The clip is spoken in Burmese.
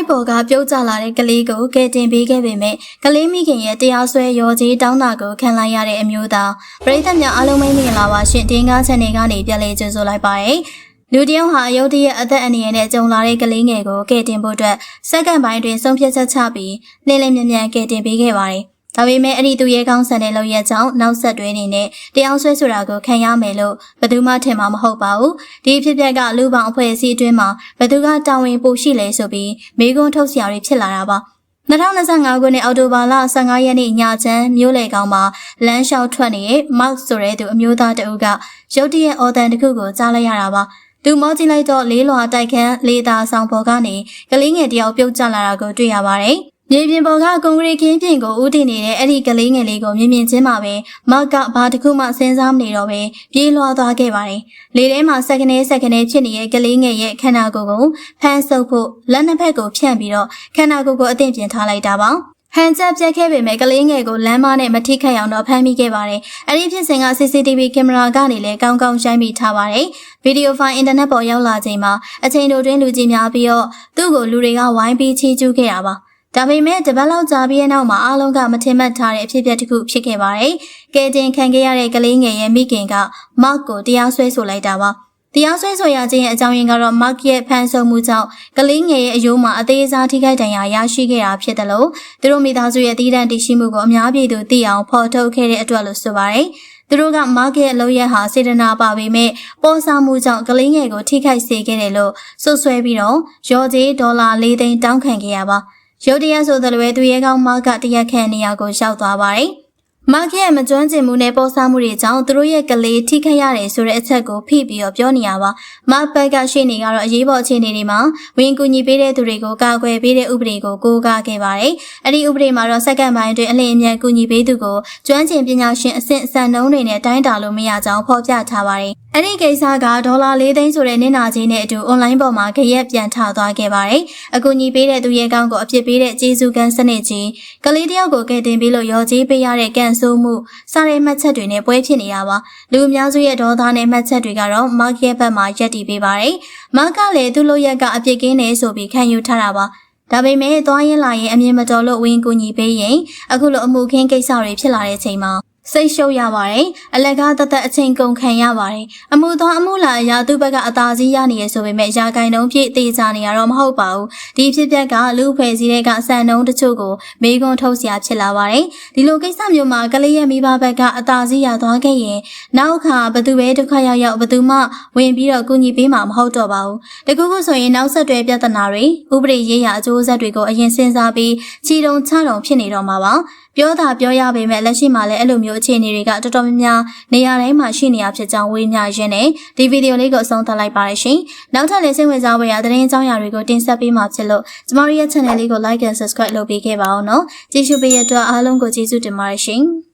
လိုက်ပေါ်ကပြုတ်ကျလာတဲ့ကလေးကိုကယ်တင်ပေးခဲ့ပေမဲ့ကလေးမိခင်ရဲ့တရားစွဲရော်ကြီးတောင်းတာကိုခံလိုက်ရတဲ့အမျိုးသားပရိသတ်များအားလုံးပဲမင်္ဂလာပါရှင်တင်းကားချန်နယ်ကနေပြန်လည်ကြိုဆိုလိုက်ပါရစေလူတယောက်ဟာရုတ်တရက်အသက်အန္တရာယ်နဲ့ကြုံလာတဲ့ကလေးငယ်ကိုကယ်တင်ဖို့အတွက်စက္ကန့်ပိုင်းတွင်ဆုံးဖြတ်ချက်ချပြီးလင်းလင်းမြန်မြန်ကယ်တင်ပေးခဲ့ပါတယ်။ ဒါပေမဲ့အဲ့ဒီသူရဲ့ကောင်းဆန်တဲ့လုပ်ရက်ကြောင့်နောက်ဆက်တွဲအနေနဲ့တရားဆွဲဆိုတာကိုခံရမယ်လို့ဘယ်သူမှထင်မှာမဟုတ်ပါဘူး။ဒီဖြစ်ပျက်ကလူပောင်အဖွဲ့အစည်းအတွင်းမှာဘယ်သူကတာဝန်ပိုရှိလဲဆိုပြီးမေးခွန်းထုတ်စရာတွေဖြစ်လာတာပါ။2025ခုနှစ်အောက်တိုဘာလ15ရက်နေ့ညချမ်းမြို့လေကောင်မှာလမ်းလျှောက်ထွက်နေတဲ့ Mark ဆိုတဲ့သူအမျိုးသားတအုပ်ကရုတ်တရက်အော်တန်တစ်ခုကိုကြားလိုက်ရတာပါ။သူမောကြည့်လိုက်တော့လေးလွာတိုက်ခန်းလေးသာဆောင်ပေါ်ကနေကလေးငယ်တယောက်ပြုတ်ကျလာတာကိုတွေ့ရပါတယ်။ မြေပြင်ပေါ်ကကွန်ကရစ်ခင်းပြင်ကိုဦးတည်နေတဲ့အဲ့ဒီကလေးငယ်လေးကိုမြင်မြင်ချင်းမှာပဲမောက်ကဘာတစ်ခုမှစဉ်းစားမနေတော့ပဲပြေးလွှားသွားခဲ့ပါတယ်။လေထဲမှာစက္ကနဲစက္ကနဲဖြစ်နေတဲ့ကလေးငယ်ရဲ့ခန္ဓာကိုယ်ကိုဖမ်းဆုပ်ဖို့လက်နှစ်ဖက်ကိုဖြန့်ပြီးတော့ခန္ဓာကိုယ်ကိုအသင့်ပြင်ထားလိုက်တာပါ။ဟန်ချက်ပြက်ခဲ့ပေမဲ့ကလေးငယ်ကိုလမ်းမနဲ့မထိခိုက်အောင်တော့ဖမ်းမိခဲ့ပါတယ်။အဲ့ဒီဖြစ်စဉ်က CCTV ကင်မရာကနေလည်းကောင်းကောင်းရှိုင်းမိထားပါတယ်။ဗီဒီယိုဖိုင်အင်တာနက်ပေါ်ရောက်လာချိန်မှာအချိန်တိုတွင်းလူကြီးများပြီးတော့သူ့ကိုလူတွေကဝိုင်းပြီးချီးကျူးခဲ့တာပါ။ ဒါပေမဲ့တပတ်လောက်ကြာပြီးတဲ့နောက်မှာအားလုံးကမထင်မှတ်ထားတဲ့အဖြစ်အပျက်တစ်ခုဖြစ်ခဲ့ပါတယ်။ကဲတင်ခံခဲ့ရတဲ့ကလေးငယ်ရဲ့မိခင်ကမောက်ကိုတရားစွဲဆိုလိုက်တာပါ။တရားစွဲဆိုရခြင်းရဲ့အကြောင်းရင်းကတော့ Mark ရဲ့ဖန်ဆုံမှုကြောင့်ကလေးငယ်ရဲ့အယိုးမှာအသေးစားထိခိုက်ဒဏ်ရာရရှိခဲ့တာဖြစ်တယ်လို့သူတို့မိသားစုရဲ့တည်တံ့တည်ရှိမှုကိုအများပြည်သူသိအောင်ဖော်ထုတ်ခဲ့တဲ့အတွက်လို့ဆိုပါတယ်။သူတို့က Mark ရဲ့အလုပ်ရဟာစေတနာပါပေမဲ့ပေါ်စားမှုကြောင့်ကလေးငယ်ကိုထိခိုက်စေခဲ့တယ်လို့စွပ်စွဲပြီးတော့ရော်ကြေးဒေါ်လာ၄သိန်းတောင်းခံခဲ့ရပါ။ ရုတ်တရက်ဆိုသလိုပဲသူရဲကောင်း Mark ကတရားခံနေရာကိုရောက်သွားပါတယ်။မာကရဲ့မကျွမ်းကျင်မှုနဲ့ပေါ်စားမှုတွေကြောင့်သူတို့ရဲ့ကလေးထိခိုက်ရတယ်ဆိုတဲ့အချက်ကိုဖိပြီးတော့ပြောနေရပါ။မာဘက်ကရှိနေကတော့အရေးပေါ်အခြေအနေတွေမှာဝင်ကူညီပေးတဲ့သူတွေကိုကာကွယ်ပေးတဲ့ဥပဒေကိုကိုးကားခဲ့ပါတယ်။အဲ့ဒီဥပဒေမှာတော့စက္ကန့်ပိုင်းအတွင်းအလင်းအမြန်ကူညီပေးသူကိုကျွမ်းကျင်ပညာရှင်အဆင့်အစံနှုန်းတွေနဲ့တိုင်းတာလို့မရကြောင်းဖော်ပြထားပါတယ်။အဲ့ဒီကိစ္စကဒေါ်လာ၄သိန်းဆိုတဲ့နင့်နာကြီးနဲ့အတူအွန်လိုင်းပေါ်မှာကြရက်ပြန်ထသွားခဲ့ပါတယ်။အကူအညီပေးတဲ့သူရဲ့ကောင်းကိုအပြစ်ပေးတဲ့ကျေးဇူးကမ်းစနစ်ကြီးကလေးတယောက်ကိုကယ်တင်ပြီးလို့ရော်ကြီးပေးရတဲ့ကန်ဆိုးမှုစားတဲ့မှတ်ချက်တွေနဲ့ပွဲဖြစ်နေရပါလူအများစုရဲ့ဒေါသနဲ့မှတ်ချက်တွေကတော့မားကရဲ့ဘက်မှာရက်တည်ပေးပါတယ်မားကလည်းသူ့လိုရက်ကအပြစ်ကင်းနေဆိုပြီးခံယူထားတာပါဒါပေမဲ့သွားရင်လာရင်အမြင်မတော်လို့ဝင်ကူညီပေးရင်အခုလိုအမှုခင်းကိစ္စတွေဖြစ်လာတဲ့ချိန်မှာ စိတ်ရှုပ်ရပါတယ်အလက်ကားတသက်အချိန်ကုန်ခံရပါတယ်အမှုသောအမှုလာအရာသူ့ဘက်ကအသာစီးရနေရဆိုပေမဲ့ရာဂိုင်နှုံးပြည့်သေးချာနေရတော့မဟုတ်ပါဘူးဒီဖြစ်ပျက်ကလူဖွဲ့စည်းတဲ့ကစံနှုံးတချို့ကိုမေးခွန်းထုတ်စရာဖြစ်လာပါတယ်ဒီလိုကိစ္စမျိုးမှာကလေးရဲ့မိဘဘက်ကအသာစီးရသွားခဲ့ရင်နောက်ခါဘသူပဲဒုက္ခရောက်ရောက်ဘသူမှဝင်ပြီးတော့ကူညီပေးမှာမဟုတ်တော့ပါဘူးတကူခုဆိုရင်နောက်ဆက်တွဲပြဿနာတွေဥပဒေရေးရာအကျိုးဆက်တွေကိုအရင်စဉ်းစားပြီးခြေတုံချတုံဖြစ်နေတော့မှာပါပြောတာပြောရပေမဲ့လက်ရှိမှာလည်းအဲ့လိုမျိုးအခြေအနေတွေကတော်တော်များများနေရာတိုင်းမှာရှိနေရဖြစ်ကြောင်းဝေမျှရင်းနဲ့ဒီဗီဒီယိုလေးကိုအဆုံးသတ်လိုက်ပါရရှင်။နောက်ထပ်လည်းစိတ်ဝင်စားဖွယ်ရာသတင်းအကြောင်းအရာတွေကိုတင်ဆက်ပေးမှာဖြစ်လို့ကျမတို့ရဲ့ channel လေးကို like and subscribe လုပ်ပေးခဲ့ပါအောင်နော်။ကြည့်ရှုပေးရတဲ့အတွက်အားလုံးကိုကျေးဇူးတင်ပါတယ်ရှင်။